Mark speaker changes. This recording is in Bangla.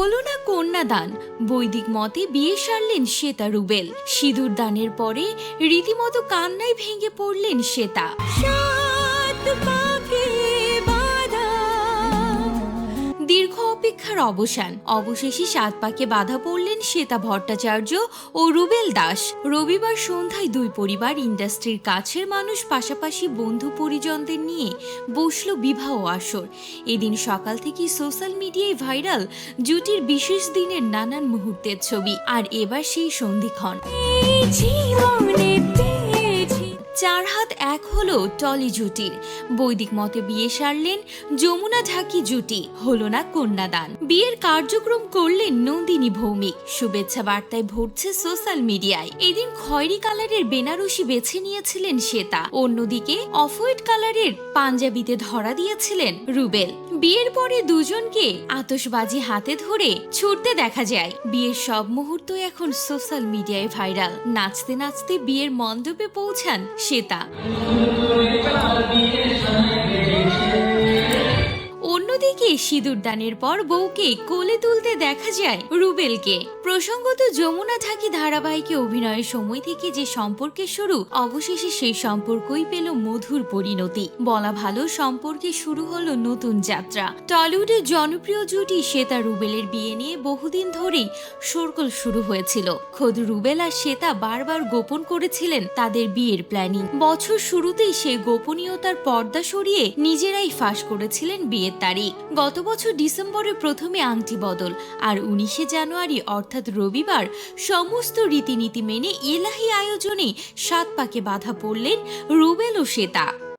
Speaker 1: হলো না কন্যাদান। বৈদিক মতে বিয়ে সারলেন শ্বেতা রুবেল। সিঁদুর দানের পরে রীতিমতো কান্নায় ভেঙে পড়লেন শ্বেতা। অবসান। অবশেষে সাত পাকে বাধা পড়লেন শ্বেতা ভট্টাচার্য ও রুবেল দাস। রবিবার সন্ধ্যায় দুই পরিবার ইন্ডাস্ট্রির কাছের মানুষ পাশাপাশি বন্ধু পরিজনদের নিয়ে বসল বিবাহ আসর। এদিন সকাল থেকে সোশ্যাল মিডিয়ায় ভাইরাল জুটির বিশেষ দিনের নানান মুহূর্তের ছবি। আর এবার সেই সন্ধিক্ষণ। চার হলো টলি জুটির বৈদিক মতে বিয়ে সারলেন যমুনা ঢাকি জুটি, হলো না কন্যাদান। বিয়ের কার্যক্রম করলেন নন্দিনী ভৌমিক। শুভেচ্ছা বার্তায় ভরছে সোশ্যাল মিডিয়ায়। এদিন খয়রি কালারের বেনারসি বেছে নিয়েছিলেন শ্বেতা। অন্যদিকে অফ হোয়াইট কালারের পাঞ্জাবিতে ধরা দিয়েছিলেন রুবেল। বিয়ের পরে দুজনকে আতশবাজি হাতে ধরে ছুটতে দেখা যায়। বিয়ের সব মুহূর্ত এখন সোশ্যাল মিডিয়ায় ভাইরাল। নাচতে নাচতে বিয়ের মণ্ডপে পৌঁছান শ্বেতা। অন্যদিকে সিঁদুর দানের পর বউকে কোলে তুলতে দেখা যায় রুবেলকে। প্রসঙ্গত যমুনা ঢাকি ধারাবাহিকে অভিনয়ের সময় থেকে যে সম্পর্কের শুরু, অবশেষে সেই সম্পর্কই পেল মধুর পরিণতি। বলা ভালো, সম্পর্কে শুরু হলো নতুন যাত্রা। টলিউডের জনপ্রিয় জুটি শ্বেতা রুবেলের বিয়ে নিয়ে বহুদিন ধরেই শোরগোল শুরু হয়েছিল। খোদ রুবেল আর শ্বেতা বারবার গোপন করেছিলেন তাদের বিয়ের প্ল্যানিং। বছর শুরুতেই সেই গোপনীয়তার পর্দা সরিয়ে নিজেরাই ফাঁস করেছিলেন বিয়ের তারিখ। বছর ডিসেম্বরের প্রথমে আংটি বদল আর উনিশে জানুয়ারি অর্থাৎ রবিবার সমস্ত রীতিনীতি মেনে এলাহি আয়োজনে সাত পাকে বাধা পড়লেন রুবেল ও শ্বেতা।